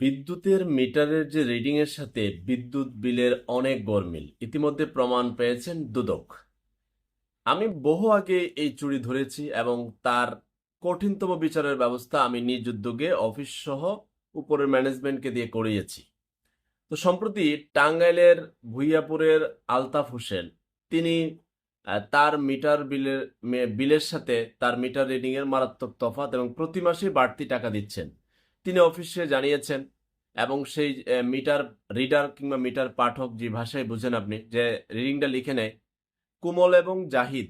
বিদ্যুতের মিটারের যে রিডিং এর সাথে বিদ্যুৎ বিলের অনেক গরমিল, ইতিমধ্যে প্রমাণ পেয়েছেন দুদক। আমি বহু আগে এই চুরি ধরেছি এবং তার কঠিনতম বিচারের ব্যবস্থা আমি নিজ উদ্যোগে অফিস সহ উপরের ম্যানেজমেন্টকে দিয়ে করিয়েছি। তো সম্প্রতি টাঙ্গাইলের ভুইয়াপুরের আলতাফ হোসেন, তিনি তার মিটার বিলের বিলের সাথে তার মিটার রিডিং এর মারাত্মক তফাৎ এবং প্রতি মাসে বাড়তি টাকা দিচ্ছেন। তিনি অফিসে জানিয়েছেন, এবং সেই মিটার রিডার কিংবা মিটার পাঠক যে ভাষায় বুঝেন আপনি, যে রিডিংটা লিখে নেয়, কুমল এবং জাহিদ,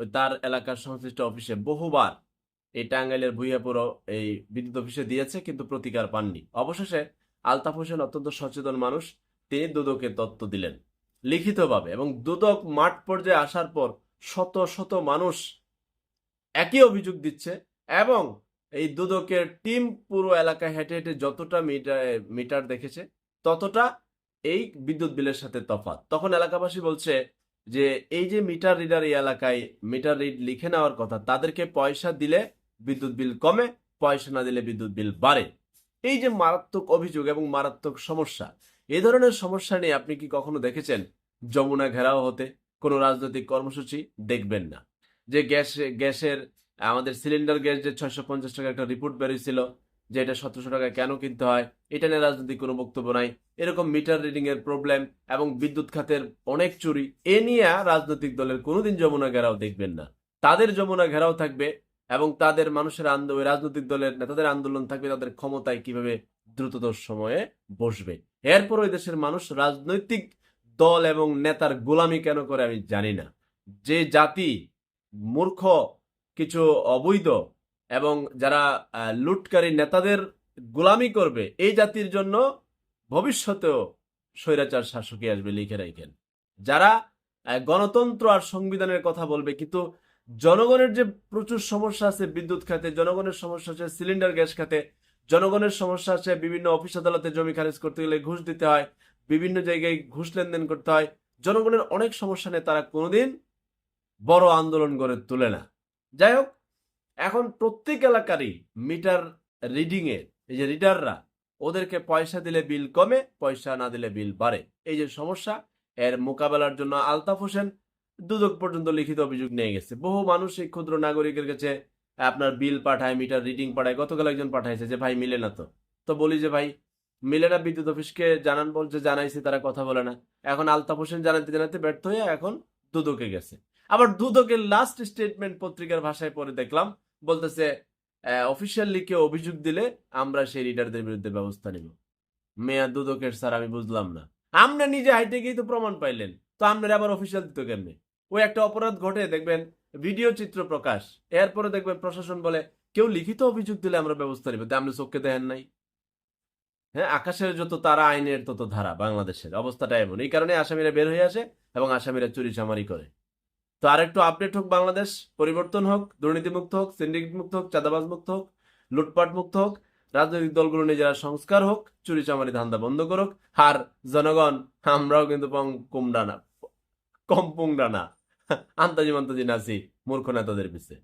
তার এলাকার সংশ্লিষ্ট অফিসে বহুবার এই টাঙ্গাইলের ভুইয়াপুর এই বিদ্যুৎ অফিসে দিয়েছে, কিন্তু প্রতিকার পাননি। অবশেষে আলতাফ হোসেন অত্যন্ত সচেতন মানুষ, তিনি দুদকে তত্ত্ব দিলেন লিখিতভাবে, এবং দুদক মাঠ পর্যায়ে আসার পর শত শত মানুষ একই অভিযোগ দিচ্ছে, এবং এই দুদকের টিম পুরো এলাকায় হেঁটে হেঁটে যতটা মিটার মিটার দেখেছে, ততটা এই বিদ্যুৎ বিলের সাথে তফাৎ। তখন এলাকাবাসী বলছে যে, এই যে মিটার রিডার এই এলাকায় মিটার রিড লিখে নেওয়ার কথা, তাদেরকে পয়সা দিলে বিদ্যুৎ বিল কমে, পয়সা না দিলে বিদ্যুৎ বিল বাড়ে। এই যে মারাত্মক অভিযোগ এবং মারাত্মক সমস্যা, এ ধরনের সমস্যা নিয়ে আপনি কি কখনো দেখেছেন? যমুনা ঘেরাও হতে কোনো রাজনৈতিক কর্মসূচি দেখবেন না। যে গ্যাস, গ্যাসের আমাদের সিলিন্ডার গ্যাস যে ছয়শো পঞ্চাশ টাকা একটা রিপোর্ট বেরিয়েছিল, যে এটা সতেরোশো টাকা কেন কিনতে হয়, এটা নিয়ে রাজনৈতিক কোনো বক্তব্য নাই। এরকম মিটার রিডিং এর প্রবলেম এবং বিদ্যুৎ খাতের অনেক চুরি, এ নিয়ে রাজনৈতিক দলের কোনোদিন যমুনা ঘেরাও দেখবেন না। তাদের যমুনা ঘেরাও থাকবে এবং তাদের মানুষের আন্দোলন রাজনৈতিক দলের নেতাদের আন্দোলন থাকবে, তাদের ক্ষমতায় কীভাবে দ্রুততর সময়ে বসবে। এরপর ওই দেশের মানুষ রাজনৈতিক দল এবং নেতার গোলামি কেন করে আমি জানি না। যে জাতি মূর্খ কিছু অবৈধ এবং যারা লুটকারী নেতাদের গোলামি করবে, এই জাতির জন্য ভবিষ্যতেও স্বৈরাচার শাসকই আসবে লিখে রাখেন। যারা গণতন্ত্র আর সংবিধানের কথা বলবে, কিন্তু জনগণের যে প্রচুর সমস্যা আছে বিদ্যুৎ খাতে, জনগণের সমস্যা আছে সিলিন্ডার, গ্যাস খাতে, জনগণের সমস্যা আছে বিভিন্ন অফিস আদালতে জমি খারিজ করতে গেলে ঘুষ দিতে হয়, বিভিন্ন জায়গায় ঘুষ লেনদেন করতে হয়, জনগণের অনেক সমস্যা নিয়ে তারা কোনোদিন বড় আন্দোলন গড়ে তোলে না। যাই হোক, এখন প্রত্যেক এলাকারই মিটার রিডিং এর এই যে রিডাররা ওদেরকে পয়সা দিলে বিল কমে, পয়সা না দিলে বিল বাড়ে। এই যে সমস্যা, এর মোকাবেলার জন্য আলতাফ হোসেন দুদক পর্যন্ত লিখিত অভিযোগ নিয়ে গেছে। বহু মানুষ এই ক্ষুদ্র নাগরিকের কাছে আপনার বিল পাঠায় মিটার রিডিং পাঠায়, গতকাল একজন পাঠাইছে যে, ভাই, মিলে না তো। তো বলি যে, ভাই, মিলে না বিদ্যুৎ অফিসকে জানান বলছে, জানাইছে, তারা কথা বলে না। এখন আলতাফ হোসেন জানাতে জানাতে ব্যর্থ হয়ে এখন দুদকে গেছে। আবার দুদকের লাস্ট স্টেটমেন্ট পত্রিকার ভাষায় পরে দেখলাম, বলতেছে অফিসিয়ালি কেউ অভিযোগ দিলে আমরা সেই রিডারদের বিরুদ্ধে ব্যবস্থা নিব। মেয়া দুদকের, স্যার, আমি বুঝলাম না। আমরা নিজে হাইটে গিয়ে তো প্রমাণ পাইলেন। তো আপনার আবার অফিসিয়াল দিত কেমনে? ওই একটা অপরাধ ঘটে, দেখবেন ভিডিও চিত্র প্রকাশ। এরপরে দেখবেন প্রশাসন বলে, কেউ লিখিত অভিযোগ দিলে আমরা ব্যবস্থা নিব। আপনি চোখকে দেখেন নাই? হ্যাঁ আকাশের যত তারা, আইনের তত ধারা, বাংলাদেশের। অবস্থাটা এমন। এই কারণে আসামিরা বের হয়ে আসে এবং আসামিরা চুরি চামারি করে। তো আরেকটু আপডেট হোক বাংলাদেশ, পরিবর্তন হোক, দুর্নীতিমুক্ত হোক সিন্ডিকেট মুক্ত হোক চাঁদাবাজ মুক্ত হোক লুটপাট মুক্ত হোক, রাজনৈতিক দলগুলো নিজেরা সংস্কার হোক চুরি চামারি ধান্দা বন্ধ করুক, আর জনগণ, আমরাও কিন্তু কুমডা না, কম পুংডা আন্তাজি মান্তাজি নাচি মূর্খ নেতাদের পিছে।